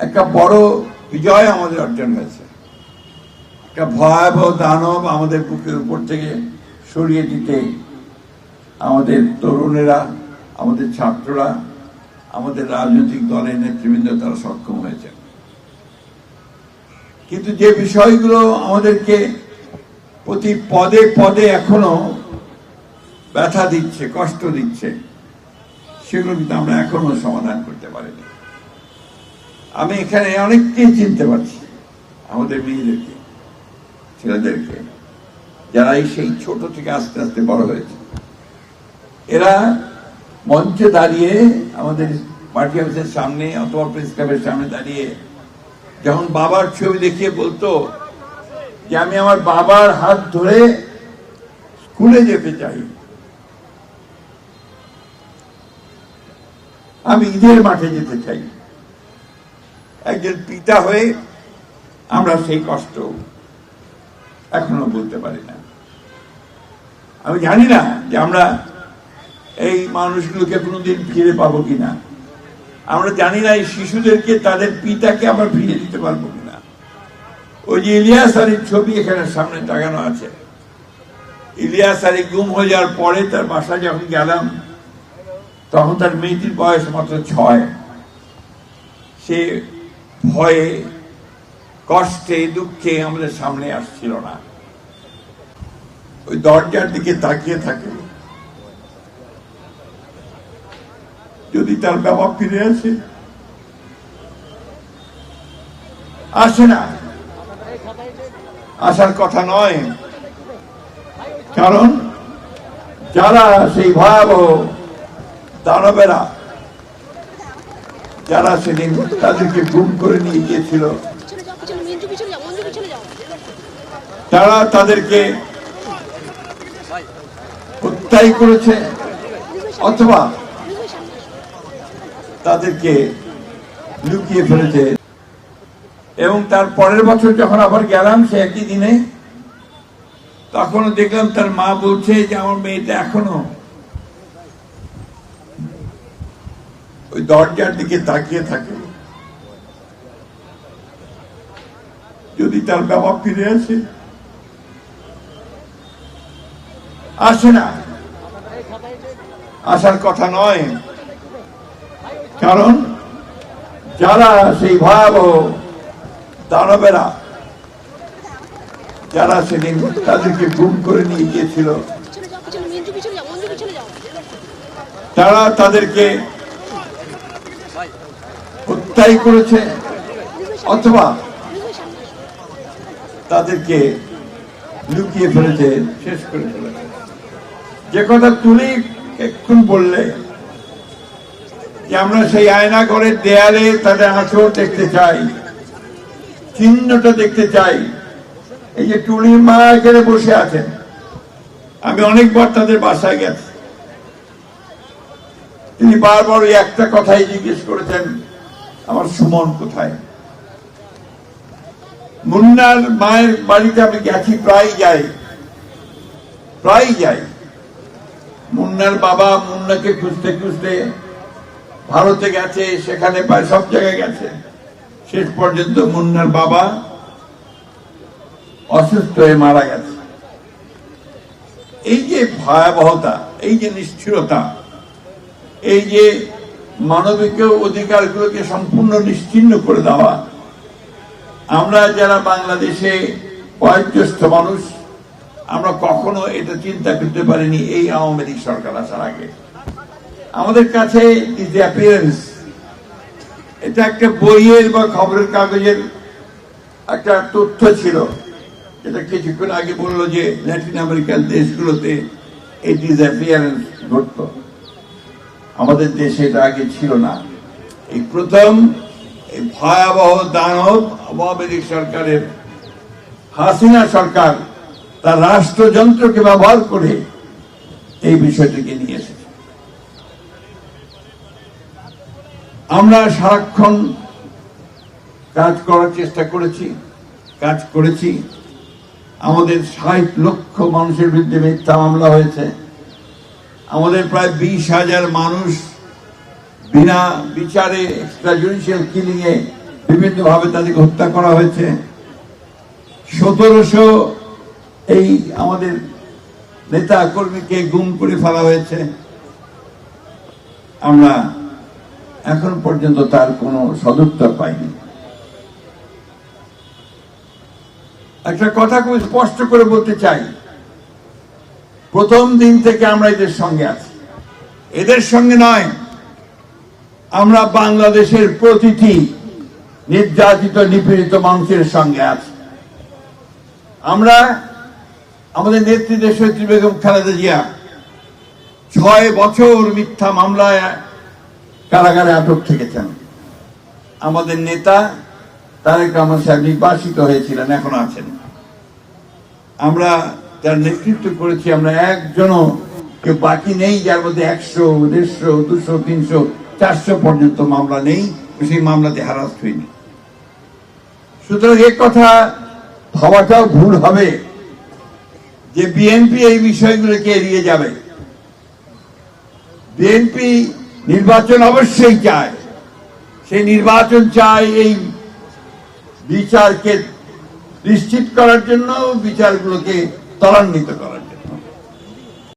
একটা বড় বিজয় আমাদের অর্জন হয়েছে। একটা ভয়াবহ দানব আমাদের বুকের উপর থেকে সরিয়ে দিতে আমাদের তরুণেরা, আমাদের ছাত্ররা, আমাদের রাজনৈতিক দলের নেতৃবৃন্দ তারা সক্ষম হয়েছে। কিন্তু যে বিষয়গুলো আমাদেরকে প্রতি পদে পদে এখনও ব্যথা দিচ্ছে, কষ্ট দিচ্ছে, সেগুলো কিন্তু আমরা এখনও সমাধান করতে পারিনি। আমি এখানে অনেককেই চিনতে পারছি, আমাদের মেয়েদেরকে ছেলেদেরকে যারা সেই ছোট থেকে আস্তে আস্তে বড় হয়েছে। এরা মঞ্চে দাঁড়িয়ে আমাদের পার্টি অফিসের সামনে অথবা প্রেস ক্লাবের সামনে দাঁড়িয়ে যখন বাবার ছবি দেখিয়ে বলতো যে, আমি আমার বাবার হাত ধরে স্কুলে যেতে চাই। আমি ঈদের মাঠে যেতে চাই। একজন পিতা হয়ে আমরা সেই কষ্ট এখনও বলতে পারি না। আমি জানি না যে আমরা এই মানুষগুলোকে কোনোদিন ফিরে পাবো কিনা। আমরা জানি না এই শিশুদেরকে, তাদের পিতাকে আমরা ফিরে দিতে পারব কিনা। ওই যে ইলিয়াস আলীর ছবি এখানে সামনে টাঙানো আছে। ইলিয়াস আলী গুম হয়ে যাওয়ার পরে তার বাসা যখন গেলাম, তখন তার মেয়েটির বয়স মাত্র ছয়। সে ভয়ে, কষ্টে, দুঃখে আমাদের সামনে আসছিল না। ওই দরজার দিকে তাকিয়ে থাকে। যদি তার বাবা ফিরে আসে? আসে না। আসার কথা নয়। কারণ যারা সেই ভয়াবহ দানবেরা যারা সেদিন তাদেরকে গুম করে নিয়ে গিয়েছিল, তারা তাদেরকে হত্যাই করেছে, অথবা তাদেরকে লুকিয়ে ফেলেছে। এবং তার পরের বছর যখন আবার গেলাম সে একই দিনে, তখনও দেখলাম তার মা বলছে যে, আমার মেয়েটা এখনও ওই দরজার দিকে তাকিয়ে থাকে। যদি তার বাবা ফিরে আসে? আসে না। আসার কথা নয়। কারণ যারা সেই ভয়াবহ দানবেরা যারা সেদিন তাদেরকে গুম করে নিয়ে গিয়েছিল তারা যাও হত্যাই করেছে, অথবা তাদেরকে লুকিয়ে ফেলেছে, শেষ করে ফেলেছে। যে কথা তুলি এক্ষুন বললে, যে আমরা সেই আয়না করে দেয়ালে তাদের আঁচড় দেখতে চাই, চিহ্নটা দেখতে চাই। এই যে টুলির মা এখানে বসে আছেন। আমি অনেকবার তাদের বাসায় গেছি। তিনি বারবার ওই একটা কথাই জিজ্ঞেস করেছেন আমার সুমন কোথায়? মুন্নার মায়ের বাড়িতে আমি গেছি প্রায় যাই। প্রায় যাই। মুন্নার বাবা মুন্নাকে খুঁজতে খুঁজতে ভারতে গেছে, সেখানে প্রায় সব জায়গায় গেছে। শেষ পর্যন্ত মুন্নার বাবা অসুস্থ হয়ে মারা গেছে। এই যে ভয়াবহতা, এই যে নিষ্ঠুরতা, এই যে মানবিক অধিকারগুলোকে সম্পূর্ণ নিশ্চিহ্ন করে দেওয়া। আমরা যারা বাংলাদেশে বয়োজ্যেষ্ঠ মানুষ, আমরা কখনো এটা চিন্তা করতে পারিনি এই আওয়ামী লীগ সরকার আসার আগে। আমাদের কাছে অ্যাপিয়ারেন্স এটা একটা বইয়ের বা খবরের কাগজের একটা তথ্য ছিল। যেটা কিছুক্ষণ আগে বলল যে ল্যাটিন আমেরিকান দেশগুলোতে এই ডিসঅ্যাপিয়ারেন্স ঘটত। আমাদের দেশে এটা আগে ছিল না। এই প্রথম ভয়াবহ দানব আওয়ামী লীগ সরকারের, হাসিনা সরকার তার রাষ্ট্রযন্ত্রকে ব্যবহার করে এই বিষয়টিকে নিয়ে এসেছে। আমরা সারাক্ষণ কাজ করার চেষ্টা করেছি, কাজ করেছি। আমাদের ষাট লক্ষ মানুষের বিরুদ্ধে মিথ্যা মামলা হয়েছে। আমাদের প্রায় বিশ হাজার মানুষ বিনা বিচারে এক্সট্রা জুডিশিয়াল কিলিং এ বিভিন্নভাবে তাদেরকে হত্যা করা হয়েছে। সতেরোশো এই আমাদের নেতা কর্মীকে গুম করে ফেলা হয়েছে। আমরা এখন পর্যন্ত তার কোনো সদুত্তর পাইনি। একটা কথা খুব স্পষ্ট করে বলতে চাই। প্রথম দিন থেকে আমরা এদের সঙ্গে আছি। এদের সঙ্গে নয়, আমরা বাংলাদেশের প্রতিটি নির্যাতিত, নিপীড়িত মানুষের সঙ্গে আছি। আমরা আমাদের নেত্রী দেশত্রী বেগম খালেদা জিয়া ছয় বছর মিথ্যা মামলায় কারাগারে আটক থেকেছেন। আমাদের নেতা তারেক রহমান সাহেব নির্বাসিত হয়েছিলেন, এখন আছেন। আমরা যার নেতৃত্ব করেছি আমরা একজনও। কেউ বাকি নেই, যার মধ্যে একশো, দেড়শো, দুশো, তিনশো, চারশো পর্যন্ত মামলা নেই সেই মামলাতে হারাস হয়নি সুতরাং এ কথা ভাবাটাও ভুল হবে যে বিএনপি এই বিষয়গুলোকে এড়িয়ে যাবে। বিএনপি নির্বাচন অবশ্যই চায়। সেই নির্বাচন চায় এই বিচারকে নিশ্চিত করার জন্য, বিচারগুলোকে ত্বরান্বিত করার জন্য।